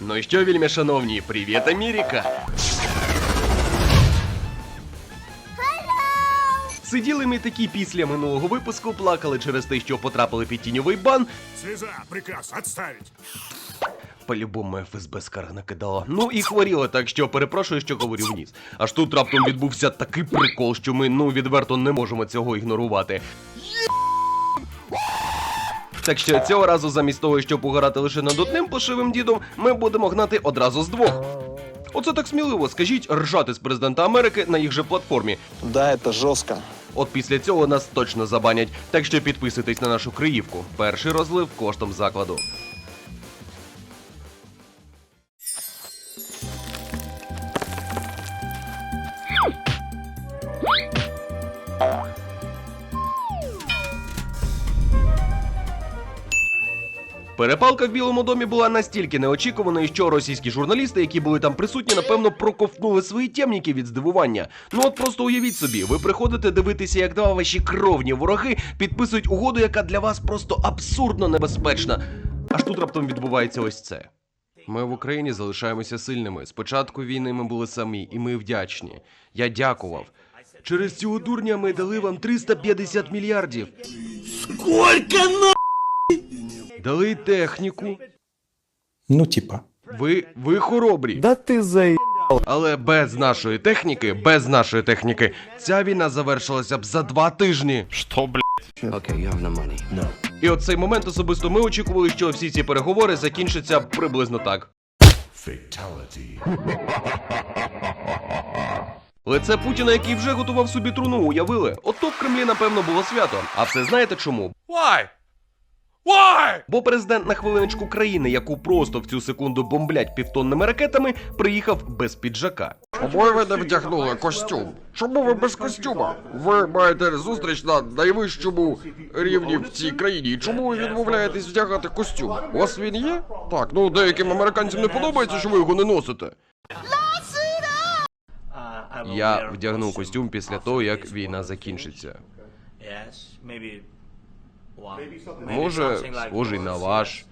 Ну і що, вельми шановні, привіт, Америка! Сиділи ми такі після минулого випуску, плакали через те, що потрапили під тіньовий бан. Слеза, приказ отставить. По-любому ФСБ скарг накидала. Ну і хворіли, так що перепрошую, що говорю вніс. Аж тут раптом відбувся такий прикол, що ми ну відверто не можемо цього ігнорувати. Так що цього разу, замість того, щоб угорати лише над одним пошивим дідом, ми будемо гнати одразу з двох. Оце так сміливо, скажіть, ржати з президента Америки на їх же платформі. Да, это жестко. От після цього нас точно забанять. Так що підписуйтесь на нашу криївку. Перший розлив коштом закладу. Перепалка в Білому домі була настільки неочікуваною, що російські журналісти, які були там присутні, напевно, проковтнули свої темніки від здивування. Ну от просто уявіть собі, ви приходите дивитися, як два ваші кровні вороги підписують угоду, яка для вас просто абсурдно небезпечна. Аж тут раптом відбувається ось це. Ми в Україні залишаємося сильними. Спочатку війни ми були самі, і ми вдячні. Я дякував. Через цього дурня ми дали вам 350 мільярдів. Дали техніку. Ну, типа. Ви, ви хоробрі. Да ты за... Але без нашої техніки, без нашої техніки, ця війна завершилася б за два тижні. Okay, you have no money. І от цей момент особисто ми очікували, що всі ці переговори закінчаться приблизно так. Лице Путіна, який вже готував собі труну, уявили. Ото в Кремлі, напевно, було свято. А все знаєте чому? Why? Why? Бо президент на хвилиночку країни, яку просто в цю секунду бомблять півтонними ракетами, приїхав без піджака. Чому ви не вдягнули костюм? Чому ви без костюма? Ви маєте зустріч на найвищому рівні в цій країні. Чому ви відмовляєтесь вдягати костюм? У вас він є? Так, ну деяким американцям не подобається, що ви його не носите. Я вдягнув костюм після того, як війна закінчиться. Може, схожий на ваш,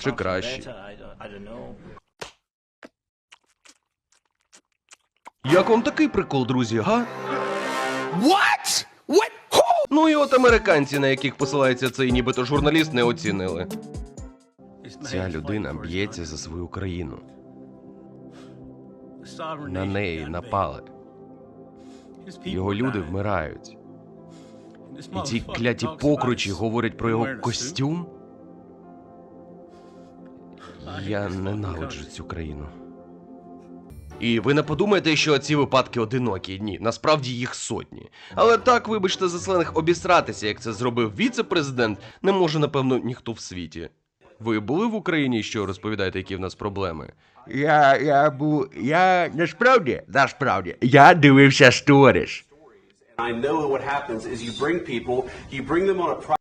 чи кращий. Як вам такий прикол, друзі, га? What? What? Ну і от американці, на яких посилається цей нібито журналіст, не оцінили. Ця людина б'ється за свою країну. На неї напали. Його люди вмирають. І ці кляті покручі говорять про його костюм. Я ненавиджу цю країну. І ви не подумаєте, що ці випадки одинокі. Ні, насправді їх сотні. Але так, вибачте, за сленг обісратися, як це зробив віце-президент, не може, напевно, ніхто в світі. Ви були в Україні, що розповідаєте, які в нас проблеми? Я, я був. Я насправді, насправді, я дивився сторіс.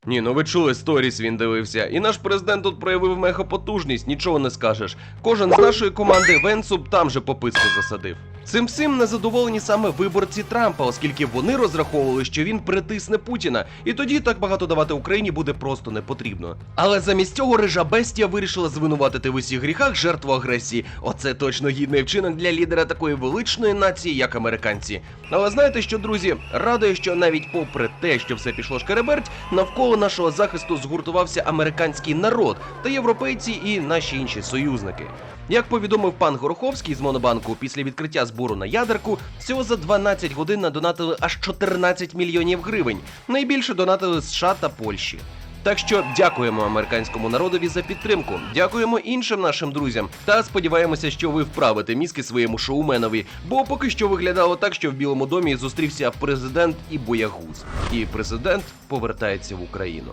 Ні, ну ви чули сторіс, він дивився. І наш президент тут проявив мехопотужність, нічого не скажеш. Кожен з нашої команди Венсуб там же пописку засадив. Цим всім незадоволені саме виборці Трампа, оскільки вони розраховували, що він притисне Путіна, і тоді так багато давати Україні буде просто не потрібно. Але замість цього рижа бестія вирішила звинуватити в усіх гріхах жертву агресії. Оце точно гідний вчинок для лідера такої величної нації, як американці. Але знаєте що, друзі, радує, що навіть попри те, що все пішло шкереберть, навколо нашого захисту згуртувався американський народ та європейці і наші інші союзники. Як повідомив пан Гороховський з Монобанку, після відкриття збору на ядерку всього за 12 годин надонатили аж 14 мільйонів гривень. Найбільше донатили США та Польщі. Так що дякуємо американському народові за підтримку. Дякуємо іншим нашим друзям. Та сподіваємося, що ви вправите мізки своєму шоуменові. Бо поки що виглядало так, що в Білому домі зустрівся президент і боягуз. І президент повертається в Україну.